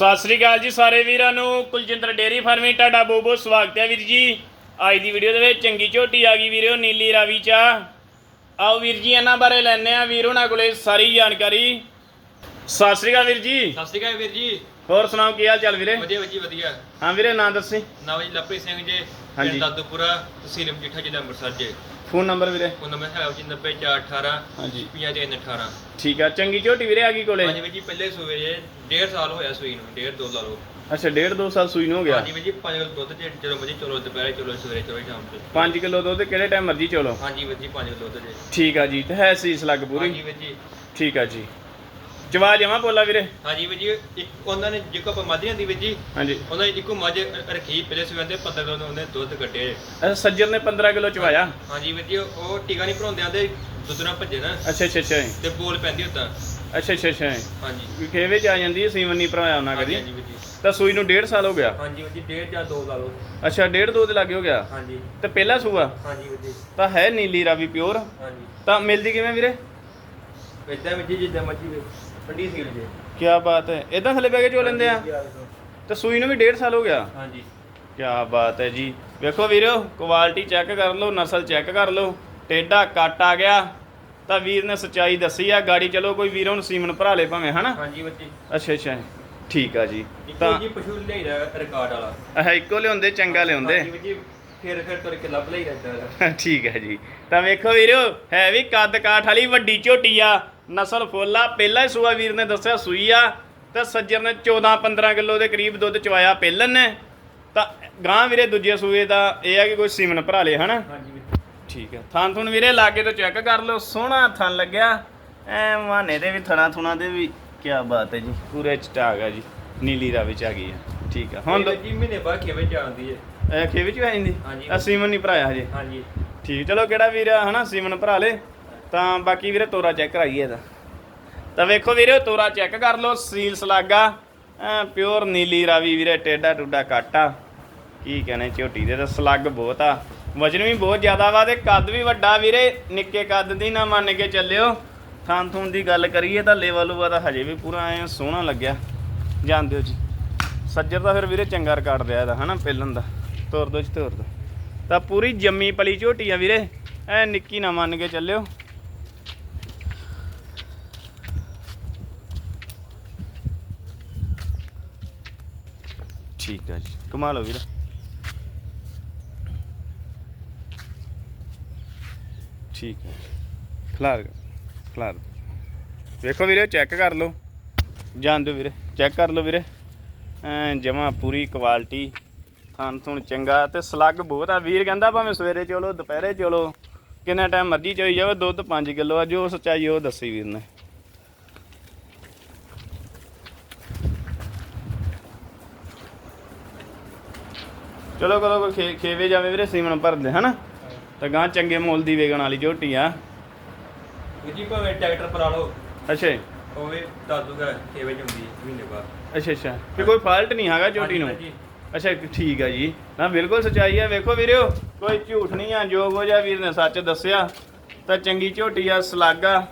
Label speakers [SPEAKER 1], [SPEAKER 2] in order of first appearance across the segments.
[SPEAKER 1] ਸਤਿ ਸ੍ਰੀ ਅਕਾਲ ਜੀ ਸਾਰੇ ਵੀਰਾਂ ਨੂੰ। ਕੁਲਜਿੰਦਰ ਡੇਰੀ ਫਾਰਮਿੰਗ ਤੁਹਾਡਾ ਬਹੁਤ ਬਹੁਤ ਸਵਾਗਤ ਹੈ ਵੀਰ ਜੀ। ਅੱਜ ਦੀ ਵੀਡੀਓ ਦੇ ਵਿੱਚ ਚੰਗੀ ਝੋਟੀ ਆ ਗਈ ਵੀਰੋ ਨੀਲੀ ਰਾਵੀ ਚਾ ਆਓ ਵੀਰ ਜੀ ਇਹਨਾਂ ਬਾਰੇ ਲੈਣੇ ਆ ਵੀਰ ਉਹਨਾਂ ਕੋਲੇ ਸਾਰੀ ਜਾਣਕਾਰੀ। ਸਤਿ ਸ੍ਰੀ ਅਕਾਲ ਵੀਰ ਜੀ।
[SPEAKER 2] ਸਤਿ ਸ਼੍ਰੀ ਅਕਾਲ ਵੀਰ ਜੀ।
[SPEAKER 1] ਹੋਰ ਸੁਣਾਓ ਕੀ ਹਾਲ ਚਾਲ ਵੀਰੇ?
[SPEAKER 2] ਵਧੀਆ ਜੀ ਵਧੀਆ।
[SPEAKER 1] ਹਾਂ ਵੀਰੇ ਨਾਂ ਦੱਸੀ।
[SPEAKER 2] ਨਾਮ ਜੀ ਲਵਪ੍ਰੀਤ ਸਿੰਘ ਜੀ
[SPEAKER 1] ਹਾਂਜੀ।
[SPEAKER 2] ਦਾਦੂਪੁਰਾ ਤਹਿਸੀਲ ਮਜੀਠਾ ਜ਼ਿਲ੍ਹਾ ਅੰਮ੍ਰਿਤਸਰ ਜੀ।
[SPEAKER 1] ਫੋਨ ਨੰਬਰ ਵੀਰੇ?
[SPEAKER 2] ਉਹ ਨੰਬਰ ਹੈ ਜੀ 90418
[SPEAKER 1] ਹਾਂਜੀ।
[SPEAKER 2] 5318
[SPEAKER 1] ਠੀਕ ਆ ਚੰਗੀ ਝੋਟੀ ਵੀਰੇ ਆ ਗਈ ਕੋਲੇ?
[SPEAKER 2] ਹਾਂਜੀ ਵੀਰ ਜੀ ਪਹਿਲੇ ਸੂਏ ਜੇ ਡੇਢ ਸਾਲ ਹੋਇਆ ਸੂਈ ਨੂੰ ਡੇਢ ਦੋ ਲਾ ਲਓ
[SPEAKER 1] ਅੱਛਾ ਡੇਢ ਦੋ ਸਾਲ ਸੂਈ ਨੂੰ ਹੋ ਗਿਆ?
[SPEAKER 2] ਹਾਂਜੀ ਵੀਰ ਜੀ 5 ਕਿਲੋ ਦੁੱਧ ਜੇ ਜਦੋਂ ਮਰਜ਼ੀ ਚਲੋ ਦੁਪਹਿਰੇ ਚਲੋ ਸਵੇਰੇ ਚਲੋ ਸ਼ਾਮ ਨੂੰ।
[SPEAKER 1] 5 ਕਿਲੋ ਦੁੱਧ ਕਿਹੜੇ ਟਾਈਮ ਮਰਜ਼ੀ ਚਲੋ।
[SPEAKER 2] ਹਾਂਜੀ ਵੀਰ ਜੀ 5 ਕਿਲੋ ਦੁੱਧ ਜੇ।
[SPEAKER 1] ਠੀਕ ਆ ਜੀ ਤੇ ਹੈ ਸੀਸ ਲੱਗ
[SPEAKER 2] ਹਾਂਜੀ
[SPEAKER 1] ਪੂਰੀ
[SPEAKER 2] ਵੀਰ ਜੀ।
[SPEAKER 1] ਠੀਕ ਆ ਜੀ। ਜਵਾ ਜਮਾ ਬੋਲਾ ਵੀਰੇ?
[SPEAKER 2] ਹਾਂਜੀ ਵੀਰ ਜੀ ਇੱਕ ਉਹਨਾਂ ਨੇ ਜਿੱਕੋ ਆਪਾਂ ਮਾਝੀਆਂ ਦੀ ਵੀਰ ਜੀ
[SPEAKER 1] ਹਾਂਜੀ।
[SPEAKER 2] ਉਹਨਾਂ ਨੇ ਇੱਕੋ ਮੱਝ ਰੱਖੀ ਪਹਿਲੇ ਸੂਏ ਦੇ 15 ਕਿਲੋ ਉਹਨੇ ਦੁੱਧ ਕੱਢੇ।
[SPEAKER 1] ਅੱਛਾ ਸੱਜਰ ਨੇ 15 ਕਿਲੋ ਚਵਾਇਆ?
[SPEAKER 2] ਹਾਂਜੀ ਵੀਰ ਜੀ ਉਹ ਟੀਕਾ ਨਹੀਂ ਭਰਾਉਂਦੇ ਆਂਦੇ ਦੁੱਧ ਨਾਲ ਭੱਜੇ ਨਾ।
[SPEAKER 1] ਅੱਛਾ ਅੱਛਾ ਅੱਛਾ
[SPEAKER 2] ਤੇ ਬੋਲ ਪੈਂਦੀ ਉਦਾਂ।
[SPEAKER 1] ਅੱਛਾ ਅੱਛਾ ਅੱਛਾ
[SPEAKER 2] ਹਾਂਜੀ।
[SPEAKER 1] ਖੇਵੇ ਚ ਆ ਜਾਂਦੀ ਹੈ ਸੀਮਨ ਨਹੀਂ ਭਰਾਇਆ ਉਹਨਾਂ
[SPEAKER 2] ਹਾਂਜੀ
[SPEAKER 1] ਕਦੀ?
[SPEAKER 2] ਹਾਂਜੀ ਵੀਰ ਜੀ।
[SPEAKER 1] ਤਾਂ ਸੂਈ ਨੂੰ 1.5 ਸਾਲ ਹੋ ਗਿਆ?
[SPEAKER 2] ਹਾਂਜੀ ਵੀਰ ਜੀ ਡੇਢ ਜਾਂ ਦੋ ਲਾ ਲਓ।
[SPEAKER 1] ਅੱਛਾ 1.5 ਦੋ ਦੇ ਲੱਗੇ ਹੋ ਗਿਆ?
[SPEAKER 2] ਹਾਂਜੀ।
[SPEAKER 1] ਤੇ ਪਹਿਲਾ ਸੂਆ?
[SPEAKER 2] ਹਾਂਜੀ ਵੀਰ ਜੀ।
[SPEAKER 1] ਤਾਂ ਹੈ ਨੀਲੀ ਰਾਵੀ ਪਿਓਰ।
[SPEAKER 2] ਹਾਂਜੀ।
[SPEAKER 1] ਤਾਂ ਮਿਲਦੀ ਕਿਵੇਂ ਵੀਰੇ?
[SPEAKER 2] ਇਦਾਂ ਵੀਰ ਜੀ ਜਿੱਦਾਂ ਮਰਜ਼ੀ ਵੇ ਠੰਡੀ ਸੀਲ ਜੇ।
[SPEAKER 1] ਕੀ ਬਾਤ ਹੈ। ਇਦਾਂ ਥੱਲੇ ਬਹਿ ਕੇ ਚੋ ਲੈਂਦੇ ਆ? ਤੇ ਸੂਈ ਨੂੰ ਵੀ 1.5 ਸਾਲ ਹੋ ਗਿਆ?
[SPEAKER 2] ਹਾਂਜੀ।
[SPEAKER 1] ਕੀ ਬਾਤ ਹੈ ਜੀ। ਵੇਖੋ ਵੀਰੋ ਕੁਆਲਿਟੀ ਚੈੱਕ ਕਰ ਲਓ ਨਸਲ ਚੈੱਕ ਕਰ ਲਓ। ਟੇਡਾ ਕੱਟ ਆ ਗਿਆ। ਤਾਂ ਵੀਰ ਨੇ ਸੱਚਾਈ ਦੱਸੀ ਆ ਗਾੜੀ ਚਲੋ ਕੋਈ ਵੀਰੋਂ ਨੂੰ ਸੀਮਨ ਭਰਾ ਲੇ ਭਾਵੇਂ ਹਨਾ?
[SPEAKER 2] ਹਾਂਜੀ ਜੀ
[SPEAKER 1] ਅੱਛਾ ਅੱਛਾ। ਠੀਕ ਆ ਜੀ। ਤਾਂ
[SPEAKER 2] ਜੀ ਪਸ਼ੂ ਲਿਆਈਦਾ ਰਿਕਾਰਡ ਵਾਲਾ।
[SPEAKER 1] ਆਹ ਇੱਕੋ ਲਿਆਉਂਦੇ ਚੰਗਾ ਲਿਆਉਂਦੇ।
[SPEAKER 2] ਹਾਂਜੀ ਫਿਰ ਫਿਰ ਤੁਰ ਕੇ ਲੱਭ ਲਈ ਰਹਿੰਦਾ
[SPEAKER 1] ਠੀਕ ਹੈ ਜੀ। ਤਾਂ ਵੇਖੋ ਵੀਰੋ ਹੈ ਵੀ ਕੱਦ ਕਾਠ ਵਾਲੀ ਵੱਡੀ ਝੋਟੀ ਆ। ਨਸਲ ਫੁੱਲ ਆ। ਪਹਿਲਾ ਸੂਆ ਵੀਰ ਨੇ ਦੱਸਿਆ ਸੂਈ ਆ ਤੇ ਸੱਜਰ ਨੇ 14 15 ਕਿਲੋ ਦੇ ਕਰੀਬ ਦੁੱਧ ਚਵਾਇਆ ਪਹਿਲਨ ਨੇ। ਤਾਂ ਗਾਂ ਵੀਰੇ ਦੂਜੇ ਸੂਏ ਦਾ ਇਹ ਆ ਕਿ ਕੋਈ ਸੀਮਨ ਭਰਾ ਲੇ ਹਨਾ? ਠੀਕ ਹੈ ਥਾਂ ਥੁਣ ਵੀਰੇ ਲਾ ਕੇ ਤਾਂ ਚੈੱਕ ਕਰ ਲਓ। ਸੋਹਣਾ ਥਣ ਲੱਗਿਆ। ਐ ਮਾਨੇ ਦੇ ਵੀ ਥਣਾ ਥੁਣਾ ਦੇ ਵੀ। ਕੀ ਬਾਤ ਹੈ ਜੀ। ਪੂਰੇ ਚਟਾ ਗਿਆ ਜੀ। ਨੀਲੀ ਰਾ ਵਿੱਚ ਆ ਗਈ ਆ। ਠੀਕ ਆ। ਹੁਣ
[SPEAKER 2] ਜੀ ਮਹੀਨੇ ਬਾਅਦ ਖੇਵੇ ਚ ਆਉਂਦੀ ਹੈ।
[SPEAKER 1] ਇਹ ਖੇ ਵਿੱਚ ਵੀ ਆ ਜਾਂਦੀ?
[SPEAKER 2] ਹਾਂਜੀ।
[SPEAKER 1] ਆ ਸੀਮਨ ਨਹੀਂ ਭਰਾਇਆ ਹਜੇ।
[SPEAKER 2] ਹਾਂਜੀ।
[SPEAKER 1] ਠੀਕ ਚਲੋ ਕਿਹੜਾ ਵੀਰ ਆ ਹਨਾ? ਸੀਮਨ ਭਰਾ ਲੇ ਤਾਂ ਬਾਕੀ ਵੀਰੇ ਤੋਰਾ ਚੈੱਕ ਕਰਾਈਏ ਇਹਦਾ। ਤਾਂ ਵੇਖੋ ਵੀਰੇ, ਤੋਰਾ ਚੈੱਕ ਕਰ ਲਓ ਸੀਲ ਸਲਾਗਾ। ਐ ਪਿਓਰ ਨੀਲੀ ਰਾਵੀ ਵੀਰੇ ਟੇਡਾ ਟੁੱਡਾ ਕਾਟਾ ਕੀ ਕਹਿੰਦੇ ਝੋਟੀ ਦੇ, ਤਾਂ ਸਲੱਗ ਬਹੁਤ ਆ। ਵਜਨ ਵੀ ਬਹੁਤ ਜ਼ਿਆਦਾ ਵਾ ਤੇ ਕੱਦ ਵੀ ਵੱਡਾ ਵੀਰੇ, ਨਿੱਕੇ ਕੱਦ ਦੀ ਨਾ ਮੰਨ ਕੇ ਚੱਲਿਓ। ਥਾਂ ਥੂਨ ਦੀ ਗੱਲ ਕਰੀਏ ਤਾਂ ਲੇਵਲ ਲੂਵਾ ਤਾਂ ਹਜੇ ਵੀ ਪੂਰਾ ਐ ਸੋਹਣਾ ਲੱਗਿਆ। ਜਾਣਦੇ ਹੋ ਜੀ। ਸੱਜਰ ਦਾ ਫਿਰ ਵੀਰੇ ਚੰਗਾ ਰਿਕਾਰਡ ਰਿਹਾ ਇਹਦਾ, ਹਨਾ ਪਹਿਲਨ ਦਾ। ਤੋਰ ਦੋ ਜੀ, ਤੋਰ ਦੋ। ਤਾਂ ਪੂਰੀ ਜੰਮੀ ਪਲੀ ਝੋਟੀ ਆ ਵੀਰੇ। ਐ ਨਿੱਕੀ ਨਾ ਮੰਨ ਕੇ ਚੱਲਿਓ। ਠੀਕ ਆ ਜੀ। ਕਮਾ ਲਓ ਵੀਰ। ਠੀਕ ਹੈ ਖਲਾਰ ਖਲਾਰ। ਵੇਖੋ ਵੀਰੇ ਚੈੱਕ ਕਰ ਲਓ। ਜਾਣ ਦਿਓ ਵੀਰੇ ਚੈੱਕ ਕਰ ਲਓ ਵੀਰੇ। ਐ ਜਮਾ ਪੂਰੀ ਕੁਆਲਿਟੀ ਥਣ ਥੁਣ ਚੰਗਾ ਤੇ ਸਲੱਗ ਬਹੁਤ ਆ। ਵੀਰ ਕਹਿੰਦਾ ਭਾਵੇਂ ਸਵੇਰੇ ਚਲੋ, ਦੁਪਹਿਰੇ ਚਲੋ। ਕਿੰਨਾ ਟਾਈਮ ਮਰਜ਼ੀ ਚੋਈ ਜਾਵੇ ਦੁੱਧ 5 ਕਿਲੋ ਆ। ਜੋ ਸੱਚਾਈ ਉਹ ਦੱਸੀ ਵੀਰ ਨੇ। ਚਲੋ ਕਰੋ ਕੋਈ ਖੇਵੇ ਜਾਵੇ ਵੀਰੇ ਸੀਮਨ ਭਰਦੇ ਹਨਾ? ਤਾਂ ਗਾਂ ਚੰਗੇ ਮੁੱਲ ਦੀ ਵੇਗਣ ਵਾਲੀ ਝੋਟੀ ਆ।
[SPEAKER 2] ਜੀ ਭਾਵੇਂ ਟਰੈਕਟਰ ਪਰਾ ਲਓ।
[SPEAKER 1] ਅੱਛਾ
[SPEAKER 2] ਉਹ ਵੀ ਦੱਸ ਦੂਗਾ ਖੇਵੇ ਹੈ ਮਹੀਨੇ ਬਾਅਦ।
[SPEAKER 1] ਅੱਛਾ ਅੱਛਾ। ਕਿ ਕੋਈ ਫਾਲਟ ਨਹੀਂ ਹੈਗਾ ਝੋਟੀ ਨੂੰ? ਅੱਛਾ ਠੀਕ ਆ ਜੀ। ਨਾ ਬਿਲਕੁਲ ਸਚਾਈ ਆ। ਵੇਖੋ ਵੀਰਿਓ ਕੋਈ ਝੂਠ ਨਹੀਂ ਆ ਜੋ ਕੋ ਜਾ ਵੀਰ ਨੇ ਸੱਚ ਦੱਸਿਆ। ਤਾਂ ਚੰਗੀ ਝੋਟੀ ਆ ਸਲਾਗਾ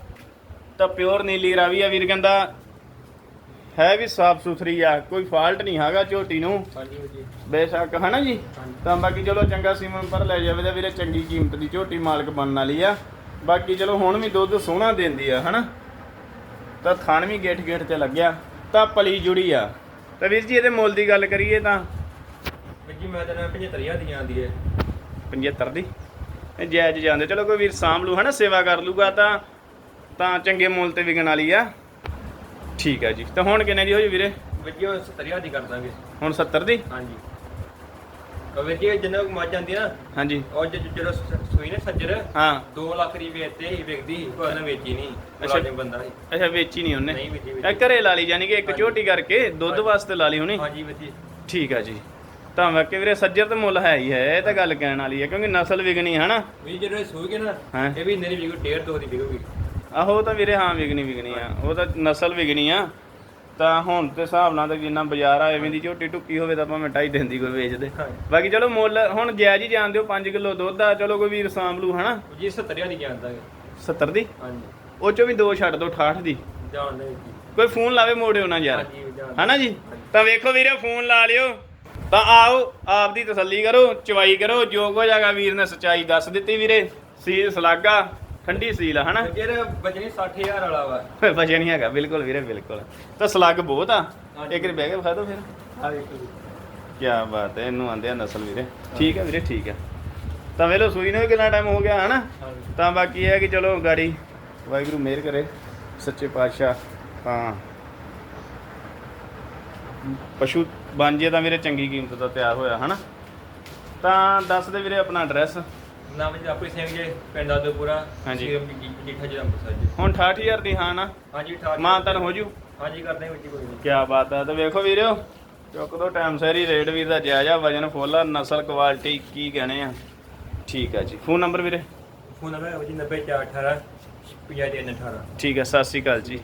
[SPEAKER 1] ਤਾਂ ਪਿਓਰ ਨੀਲੀ ਰਾਵੀ ਆ ਵੀਰ ਕਹਿੰਦਾ। ਹੈ ਵੀ ਸਾਫ਼ ਸੁਥਰੀ ਆ ਕੋਈ ਫਾਲਟ ਨਹੀਂ ਹੈਗਾ ਝੋਟੀ ਨੂੰ। ਬੇਸ਼ੱਕ ਹਨਾ ਜੀ। ਤਾਂ ਬਾਕੀ ਚਲੋ ਚੰਗਾ ਸੀਮਨ ਪਰ ਲੈ ਜਾਵੇ ਤਾਂ ਵੀਰੇ ਚੰਗੀ ਕੀਮਤ ਦੀ ਝੋਟੀ ਮਾਲਕ ਬਣਨ ਵਾਲੀ ਆ। ਬਾਕੀ ਚਲੋ ਹੁਣ ਵੀ ਦੁੱਧ ਸੋਹਣਾ ਦਿੰਦੀ ਆ ਹਨਾ? ਤਾਂ ਥਣ ਵੀ ਗੇਟ ਗੇਟ ਤੇ ਲੱਗਿਆ ਤਾਂ ਪਲੀ ਜੁੜੀ ਆ। ਤਾਂ ਵੀਰ ਜੀ ਇਹਦੇ ਮੁੱਲ ਦੀ ਗੱਲ ਕਰੀਏ ਤਾਂ।
[SPEAKER 2] ਜੀ ਮੈਂ ਤਾਂ ਨਾ 75000 ਦੀ ਆਂਦੀ ਹੈ।
[SPEAKER 1] 75 ਦੀ? ਇਹ ਜਾਇਜ਼ ਜਾਂਦੇ। ਚਲੋ ਕੋਈ ਵੀਰ ਸਾਂਭ ਲੂ ਹਨਾ? ਸੇਵਾ ਕਰ ਲੂਗਾ ਤਾਂ ਤਾਂ ਚੰਗੇ ਮੁੱਲ ਤੇ ਵਿਕਣ ਵਾਲੀ ਆ। ਠੀਕ ਆ ਜੀ। ਤਾਂ ਹੁਣ ਕਿੰਨੇ ਦੀ ਹੋ ਜੀ ਵੀਰੇ
[SPEAKER 2] ਉਹ 70000 ਦੀ ਕਰ ਦਾਂਗੇ।
[SPEAKER 1] ਹੁਣ 70 ਦੀ?
[SPEAKER 2] ਹਾਂਜੀ। ਵੀਰ ਜੀ ਜਿੰਨਾ ਕੁ ਮੱਝ ਜਾਂਦੀ ਨਾ
[SPEAKER 1] ਹਾਂਜੀ।
[SPEAKER 2] ਉਹ ਜ- ਸ- ਸੂਈ ਨੇ ਸੱਜਰ
[SPEAKER 1] ਹਾਂ।
[SPEAKER 2] 2 ਲੱਖ ਦੀ ਵੇਚਤੇ ਹੀ ਵਿਕਦੀ ਸੀ ਕੋਈ ਨਾ ਵੇਚੀ ਨਹੀਂ
[SPEAKER 1] ਅੱਛਾ।
[SPEAKER 2] ਮੁਲਾਜ਼ਮ ਬੰਦਾ ਸੀ।
[SPEAKER 1] ਅੱਛਾ ਵੇਚੀ ਨਹੀਂ ਉਹਨੇ?
[SPEAKER 2] ਨਹੀਂ ਵੇਚੀ
[SPEAKER 1] ਇਹ ਘਰੇ ਲਾ ਲਈ ਜਾਨੀ ਕਿ ਇੱਕ। ਝੋਟੀ ਕਰਕੇ ਦੁੱਧ ਵਾਸਤੇ ਲਾ ਲਈ ਹੋਣੀ?
[SPEAKER 2] ਹਾਂਜੀ ਜੀ।
[SPEAKER 1] ਠੀਕ ਆ ਜੀ। ਤਾਂ ਵਾਕਿਆ ਵੀਰੇ ਸੱਜਰ ਤੇ ਮੁੱਲ ਹੈ ਹੀ ਹੈ ਇਹ ਤਾਂ ਗੱਲ ਕਹਿਣ ਵਾਲੀ ਹੈ ਕਿਉਂਕਿ ਨਸਲ ਵਿਗਣੀ ਹੈ ਨਾ
[SPEAKER 2] ਵੀ ਇਹ ਸੂਈ ਨਾ
[SPEAKER 1] ਹਾਂ।
[SPEAKER 2] ਇਹ ਵੀ ਨਰੀ ਵਿਕੂ 1.5 2 ਦੀ ਵਿਕੂਗੀ।
[SPEAKER 1] ਆਹੋ ਉਹ ਤਾਂ ਵੀਰੇ ਹਾਂ ਵਿਗਣੀ ਵਿਗਣੀ ਆ। ਉਹ ਤਾਂ ਨਸਲ ਵਿਗਣੀ ਆ। ਤਾਂ ਹੁਣ ਤੇ ਹਿਸਾਬ ਨਾਲ ਤਾਂ ਜਿੰਨਾ ਬਾਜ਼ਾਰ ਆ ਐਵੇਂ ਦੀ ਝੋਟੀ ਟੁੱਕੀ ਹੋਵੇ ਤਾਂ ਭਾਵੇਂ ਢਾਈ ਦਿਨ ਦੀ। ਕੋਈ ਵੇਚਦੇ। ਬਾਕੀ ਚਲੋ ਮੁੱਲ ਹੁਣ ਜਾਇਜ਼ ਹੀ ਜਾਣ ਦਿਓ 5 ਕਿਲੋ ਦੁੱਧ ਆ ਚਲੋ ਕੋਈ ਵੀਰ ਸਾਂਭ ਲੂ ਹਨਾ?
[SPEAKER 2] ਜੀ 70000 ਦੀ ਜਾਂਦਾ ਹੈ
[SPEAKER 1] 70 ਦੀ?
[SPEAKER 2] ਹਾਂਜੀ।
[SPEAKER 1] ਉਹ ਚੋਂ ਵੀ ਦੋ ਛੱਡ ਦਿਓ 68 ਦੀ।
[SPEAKER 2] ਜਾਣ ਦੇ ਜੀ।
[SPEAKER 1] ਕੋਈ ਫੋਨ ਲਾਵੇ ਮੋੜਿਓ ਨਾ ਯਾਰ। ਹਨਾ ਜੀ? ਤਾਂ ਵੇਖੋ ਵੀਰੇ ਫੋਨ ਲਾ ਲਿਓ। ਤਾਂ ਆਓ ਆਪ ਦੀ ਤਸੱਲੀ ਕਰੋ ਚਵਾਈ ਕਰੋ। ਜੋ ਕੋ ਜਾਗਾ ਵੀਰ ਨੇ ਸਚਾਈ ਦੱਸ ਦਿੱਤੀ ਵੀਰੇ। ਸੀਲ ਸਲਾਗਾ। ਠੰਡੀ ਸੀਲ ਆ ਹਨਾ?
[SPEAKER 2] ਜਿਹੜਾ ਬਜਣੀ 60000 ਵਾਲਾ ਵਾ।
[SPEAKER 1] ਵਜੇ ਨਹੀਂ ਹੈਗਾ ਬਿਲਕੁਲ ਵੀਰੇ ਬਿਲਕੁਲ। ਤਾਂ ਸਲੱਗ ਬਹੁਤ ਆ।
[SPEAKER 2] ਹਾਂਜੀ।
[SPEAKER 1] ਇੱਕ ਵਾਰੀ ਬਹਿ ਕੇ ਵਿਖਾ ਦਿਓ ਫਿਰ।
[SPEAKER 2] ਆ ਵੇਖੋ ਜੀ।
[SPEAKER 1] ਕੀ ਬਾਤ ਹੈ ਇਹਨੂੰ ਆਂਦੇ ਆ ਨਸਲ ਵੀਰੇ। ਠੀਕ ਹੈ ਵੀਰੇ ਠੀਕ ਹੈ ਤਾਂ ਵੇਲੋ ਸੂਈ ਨੂੰ ਵੀ ਕਿੰਨਾ ਟਾਈਮ ਹੋ ਗਿਆ ਹਨਾ?
[SPEAKER 2] ਹਾਂਜੀ।
[SPEAKER 1] ਤਾਂ ਬਾਕੀ ਇਹ ਹੈ ਕਿ ਚਲੋ ਗਾੜੀ ਵਾਹਿਗੁਰੂ ਮਿਹਰ ਕਰੇ ਸੱਚੇ ਪਾਤਸ਼ਾਹ ਤਾਂ ਪਸ਼ੂ ਬਣ ਜੇ ਤਾਂ ਵੀਰੇ ਚੰਗੀ ਕੀਮਤ ਦਾ ਤਿਆਰ ਹੋਇਆ ਹਨਾ? ਤਾਂ ਦੱਸ ਦੇ ਵੀਰੇ ਆਪਣਾ ਐਡਰੈਸ
[SPEAKER 2] ਨਾਮ ਜੀ ਆਪੇ ਸਿੰਘ ਜੀ ਪਿੰਡ ਆਦੋਪੁਰਾ
[SPEAKER 1] ਹਾਂਜੀ।
[SPEAKER 2] ਸੀਰਮ ਜੀ ਜੀਠਾ ਜੀ ਅੰਮ੍ਰਿਤਸਰ ਜੀ।
[SPEAKER 1] ਹੁਣ 68000 ਦੀ ਹਾਂ ਨਾ?
[SPEAKER 2] ਹਾਂਜੀ ਠਾਕ
[SPEAKER 1] ਮਾਨਤਨ ਹੋ ਜੂ?
[SPEAKER 2] ਹਾਂਜੀ ਕਰਦੇ ਹਾਂ ਵਿੱਚ ਕੋਈ ਨਹੀਂ।
[SPEAKER 1] ਕੀ ਬਾਤ ਹੈ ਤਾਂ ਵੇਖੋ ਵੀਰਿਓ ਚੁੱਕ ਦੋ ਟਾਈਮ ਸੈਰੀ ਰੇਟ ਵੀ ਦਾ ਜਾਇਜ਼ਾ ਵਜਨ ਫੁੱਲ ਆ ਨਸਲ ਕੁਆਲਿਟੀ ਕੀ ਕਹਣੇ ਆ। ਠੀਕ ਆ ਜੀ। ਫੋਨ ਨੰਬਰ ਵੀਰੇ?
[SPEAKER 2] ਫੋਨ ਨੰਬਰ ਹੈ ਜੀ 90418 5318
[SPEAKER 1] ਠੀਕ ਹੈ ਸਤਿ ਸ਼੍ਰੀ ਅਕਾਲ ਜੀ।